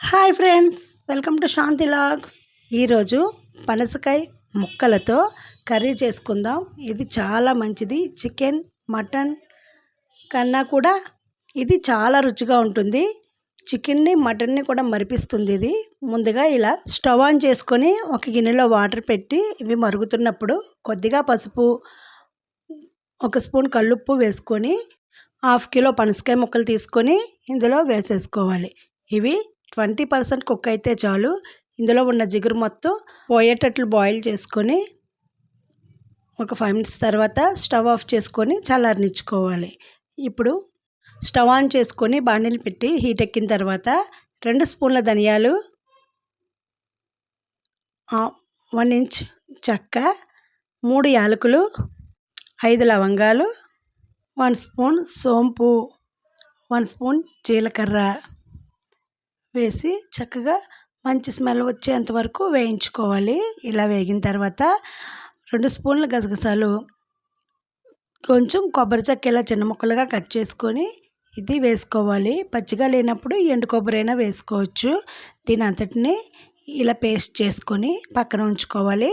Hi friends welcome to Shanti logs. ఈరోజు పనసకాయ ముక్కలతో కర్రీ చేసుకుందాం. ఇది చాలా మంచిది. చికెన్ మటన్ కన్నా కూడా ఇది చాలా రుచిగా ఉంటుంది. చికెన్ని మటన్ని కూడా మరిపిస్తుంది ఇది. ముందుగా ఇలా స్టవ్ ఆన్ చేసుకొని ఒక గిన్నెలో వాటర్ పెట్టి ఇవి మరుగుతున్నప్పుడు కొద్దిగా పసుపు ఒక స్పూన్ కల్లుప్పు వేసుకొని హాఫ్ కిలో పనసకాయ ముక్కలు తీసుకొని ఇందులో వేసేసుకోవాలి. ఇవి ట్వంటీ పర్సెంట్ కుక్ అయితే చాలు. ఇందులో ఉన్న జిగురు మొత్తం పోయేటట్లు బాయిల్ చేసుకొని ఒక ఫైవ్ మినిట్స్ తర్వాత స్టవ్ ఆఫ్ చేసుకొని చల్లారనిచ్చుకోవాలి. ఇప్పుడు స్టవ్ ఆన్ చేసుకొని బాణీలు పెట్టి హీట్ ఎక్కిన తర్వాత రెండు స్పూన్ల ధనియాలు వన్ ఇంచ్ చెక్క మూడు యాలకులు ఐదు లవంగాలు వన్ స్పూన్ సోంపు వన్ స్పూన్ జీలకర్ర. వేసి చక్కగా మంచి స్మెల్ వచ్చేంత వరకు వేయించుకోవాలి. ఇలా వేగిన తర్వాత రెండు స్పూన్ల గసగసాలు కొంచెం కొబ్బరి చెక్క ఇలా చిన్న ముక్కలుగా కట్ చేసుకొని ఇది వేసుకోవాలి. పచ్చిగా లేనప్పుడు ఎండు కొబ్బరి అయినా వేసుకోవచ్చు. దీని అంతటిని ఇలా పేస్ట్ చేసుకొని పక్కన ఉంచుకోవాలి.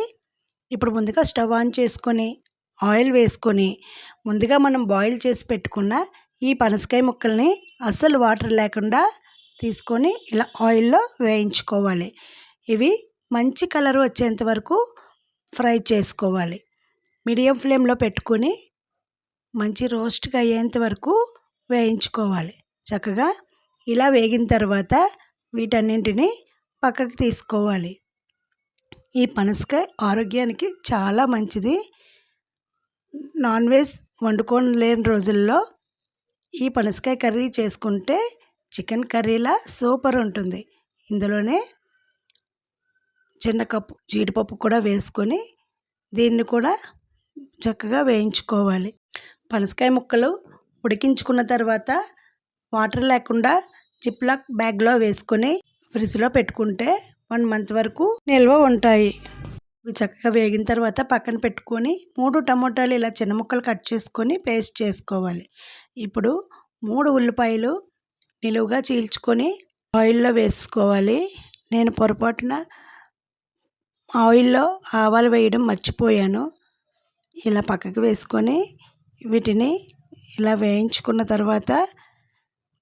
ఇప్పుడు ముందుగా స్టవ్ ఆన్ చేసుకొని ఆయిల్ వేసుకొని ముందుగా మనం బాయిల్ చేసి పెట్టుకున్న ఈ పనసకాయ ముక్కల్ని అస్సలు వాటర్ లేకుండా తీసుకొని ఇలా ఆయిల్లో వేయించుకోవాలి. ఇవి మంచి కలర్ వచ్చేంత వరకు ఫ్రై చేసుకోవాలి. మీడియం ఫ్లేమ్లో పెట్టుకొని మంచి రోస్ట్గా అయ్యేంత వరకు వేయించుకోవాలి. చక్కగా ఇలా వేగిన తర్వాత వీటన్నింటిని పక్కకు తీసుకోవాలి. ఈ పనసకాయ ఆరోగ్యానికి చాలా మంచిది. నాన్ వెజ్ వండుకోలేని రోజుల్లో ఈ పనసకాయ కర్రీ చేసుకుంటే చికెన్ కర్రీలా సూపర్ ఉంటుంది. ఇందులోనే చిన్న కప్పు జీడిపప్పు కూడా వేసుకొని దీన్ని కూడా చక్కగా వేయించుకోవాలి. పనసకాయ ముక్కలు ఉడికించుకున్న తర్వాత వాటర్ లేకుండా జిప్లాక్ బ్యాగ్లో వేసుకొని ఫ్రిడ్జ్లో పెట్టుకుంటే వన్ మంత్ వరకు నిల్వ ఉంటాయి. ఇవి చక్కగా వేగిన తర్వాత పక్కన పెట్టుకొని మూడు టమోటాలు ఇలా చిన్న ముక్కలు కట్ చేసుకొని పేస్ట్ చేసుకోవాలి. ఇప్పుడు మూడు ఉల్లిపాయలు నిలువుగా చీల్చుకొని ఆయిల్లో వేసుకోవాలి. నేను పొరపాటున ఆయిల్లో ఆవాలు వేయడం మర్చిపోయాను. ఇలా పక్కకు వేసుకొని వీటిని ఇలా వేయించుకున్న తర్వాత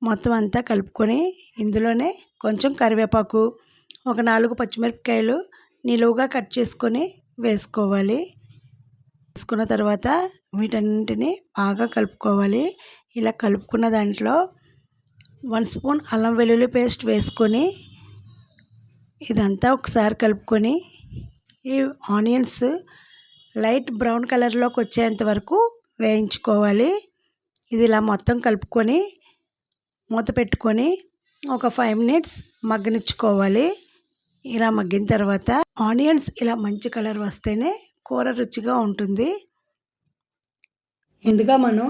మొత్తం అంతా కలుపుకొని ఇందులోనే కొంచెం కరివేపాకు ఒక నాలుగు పచ్చిమిరపకాయలు నిలువుగా కట్ చేసుకొని వేసుకోవాలి. వేసుకున్న తర్వాత వీటన్నింటిని బాగా కలుపుకోవాలి. ఇలా కలుపుకున్న దాంట్లో వన్ స్పూన్ అల్లం వెల్లుల్లి పేస్ట్ వేసుకొని ఇదంతా ఒకసారి కలుపుకొని ఈ ఆనియన్స్ లైట్ బ్రౌన్ కలర్లోకి వచ్చేంత వరకు వేయించుకోవాలి. ఇది ఇలా మొత్తం కలుపుకొని మూత పెట్టుకొని ఒక ఫైవ్ మినిట్స్ మగ్గనిచ్చుకోవాలి. ఇలా మగ్గిన తర్వాత ఆనియన్స్ ఇలా మంచి కలర్ వస్తేనే కూర రుచిగా ఉంటుంది. ఇందుగా మనం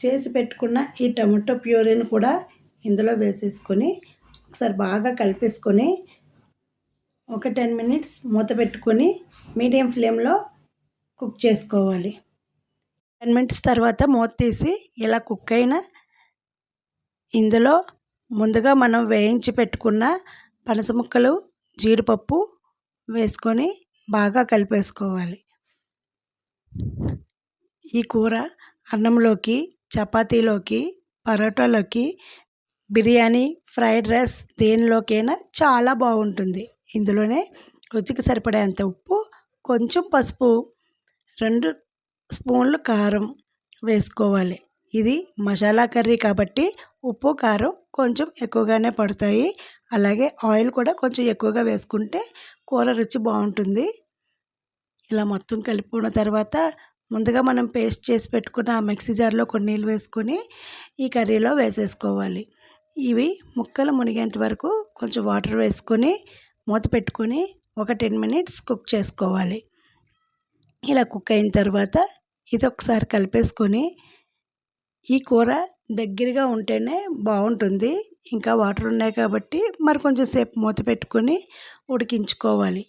చేసి పెట్టుకున్న ఈ టమాటో ప్యూరీని కూడా ఇందులో వేసేసుకొని ఒకసారి బాగా కలిపేసుకొని ఒక టెన్ మినిట్స్ మూత పెట్టుకొని మీడియం ఫ్లేమ్లో కుక్ చేసుకోవాలి. టెన్ మినిట్స్ తర్వాత మూత తీసి ఇలా కుక్ అయిన ఇందులో ముందుగా మనం వేయించి పెట్టుకున్న పనస ముక్కలు జీడిపప్పు వేసుకొని బాగా కలిపేసుకోవాలి. ఈ కూర అన్నంలోకి చపాతీలోకి పరోటాలోకి బిర్యానీ ఫ్రైడ్ రైస్ దేనిలోకైనా చాలా బాగుంటుంది. ఇందులోనే రుచికి సరిపడేంత ఉప్పు కొంచెం పసుపు రెండు స్పూన్లు కారం వేసుకోవాలి. ఇది మసాలా కర్రీ కాబట్టి ఉప్పు కారం కొంచెం ఎక్కువగానే పడతాయి. అలాగే ఆయిల్ కూడా కొంచెం ఎక్కువగా వేసుకుంటే కూర రుచి బాగుంటుంది. ఇలా మొత్తం కలుపుకున్న తర్వాత ముందుగా మనం పేస్ట్ చేసి పెట్టుకున్న మిక్సీ జార్లో కొన్ని నీళ్ళు వేసుకొని ఈ కర్రీలో వేసేసుకోవాలి. ఇవి ముక్కలు మునిగేంత వరకు కొంచెం వాటర్ వేసుకొని మూత పెట్టుకొని ఒక టెన్ మినిట్స్ కుక్ చేసుకోవాలి. ఇలా కుక్ అయిన తర్వాత ఇది ఒకసారి కలిపేసుకొని ఈ కూర దగ్గరగా ఉంటేనే బాగుంటుంది. ఇంకా వాటర్ ఉన్నాయి కాబట్టి మరి కొంచెం సేపు మూత పెట్టుకొని ఉడికించుకోవాలి.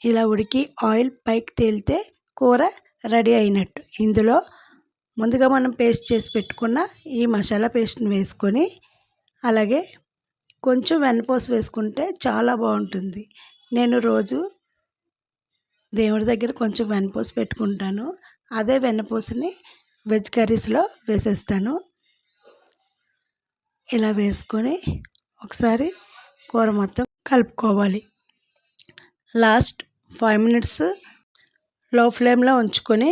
ఇలా ఉడికి ఆయిల్ పైకి తేలితే కూర రెడీ అయినట్టు. ఇందులో ముందుగా మనం పేస్ట్ చేసి పెట్టుకున్న ఈ మసాలా పేస్ట్ని వేసుకొని అలాగే కొంచెం వెన్నపూస వేసుకుంటే చాలా బాగుంటుంది. నేను రోజు దేవుడి దగ్గర కొంచెం వెన్నపూస పెట్టుకుంటాను. అదే వెన్నపూసని వెజ్ కర్రీస్లో వేసేస్తాను. ఇలా వేసుకొని ఒకసారి కూర మొత్తం కలుపుకోవాలి. లాస్ట్ ఫైవ్ మినిట్స్లో ఫ్లేమ్లో ఉంచుకొని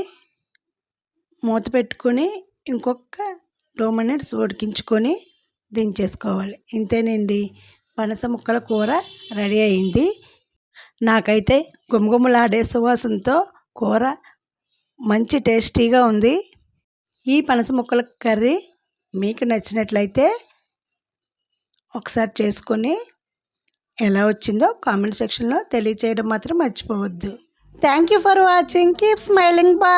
మూత పెట్టుకొని ఇంకొక టూ మినిట్స్ ఉడికించుకొని దించేసుకోవాలి. ఇంతేనండి. పనస ముక్కల కూర రెడీ అయింది. నాకైతే గుమగుమలాడే సువాసనతో కూర మంచి టేస్టీగా ఉంది. ఈ పనస ముక్కల కర్రీ మీకు నచ్చినట్లయితే ఒకసారి చేసుకొని ఎలా వచ్చిందో కామెంట్ సెక్షన్లో తెలియచేయడం మాత్రం మర్చిపోవద్దు. Thank you for watching keep smiling బా